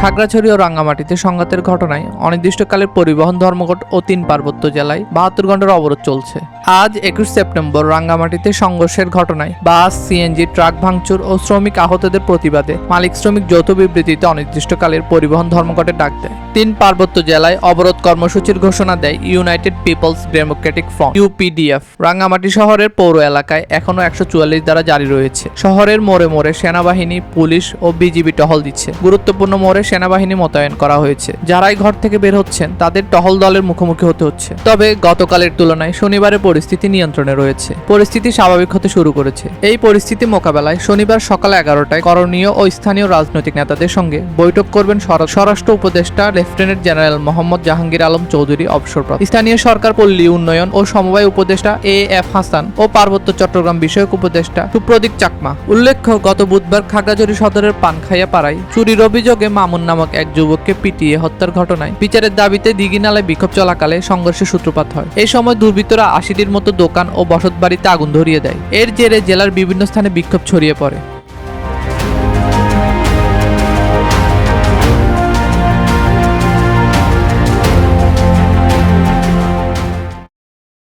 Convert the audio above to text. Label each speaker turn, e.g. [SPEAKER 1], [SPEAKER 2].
[SPEAKER 1] খাগড়াছড়ি ও রাঙ্গামাটিতে সংঘাতের ঘটনায় অনির্দিষ্টকালের পরিবহন ধর্মঘট ও তিন পার্বত্য জেলায় বাহাত্তর ঘণ্টার অবরোধ চলছে। আজ একুশ সেপ্টেম্বর রাঙ্গামাটিতে সংঘর্ষের ঘটনায় বাস, সিএনজি, ট্রাক ভাঙচুর ও শ্রমিক আহতদের প্রতিবাদে মালিক শ্রমিক যৌথ বিবৃতিতে অনির্দিষ্টকালের পরিবহন ধর্মঘটের ডাক দেয়। তিন পার্বত্য জেলায় অবরোধ কর্মসূচির ঘোষণা দেয় United Peoples Democratic Front, UPDF. Rangamati শহরের পৌর এলাকায় এখনও একশো চুয়াল্লিশ দ্বারা জারি রয়েছে। শহরের মোড়ে মোড়ে সেনাবাহিনী, পুলিশ ও বিজিবি টহল দিচ্ছে। গুরুত্বপূর্ণ মোড়ে সেনাবাহিনী মোতায়েন করা হয়েছে। যারাই ঘর থেকে বের হচ্ছেন, তাদের টহল দলের মুখোমুখি হতে হচ্ছে। তবে গতকালের তুলনায় শনিবারের পরিস্থিতি নিয়ন্ত্রণে রয়েছে। পরিস্থিতি স্বাভাবিক হতে শুরু করেছে। এই পরিস্থিতি মোকাবেলায় শনিবার সকাল এগারোটায় করণীয় ও স্থানীয় রাজনৈতিক নেতাদের সঙ্গে বৈঠক করবেন স্বরাষ্ট্র উপদেষ্টা লেফটেন্যান্ট জেনারেল মোহাম্মদ জাহাঙ্গীর আলম চৌধুরী অবসরপ্রাপ্ত। স্থানীয় সরকার পল্লী উন্নয়ন ও সমবায় উপদেষ্টা এ এফ হাসান ও পার্বত্য চট্টগ্রাম বিষয়ক উপদেষ্টা সুপ্রদীপ চাকমা। উল্লেখ্য, গত বুধবার খাগড়াছড়ি সদরের পানখাইয়া পাড়ায় চুরির অভিযোগে মামুন নামক এক যুবককে পিটিয়ে হত্যার ঘটনায়। বিচারের দাবিতে দিঘিনালায় বিক্ষোভ চলাকালে সংঘর্ষের সূত্রপাত হয়। এই সময় দুর্বৃত্তরা আশিটির মতো দোকান ও বসতবাড়িতে আগুন ধরিয়ে দেয়। এর জেরে জেলার বিভিন্ন স্থানে বিক্ষোভ ছড়িয়ে পড়ে।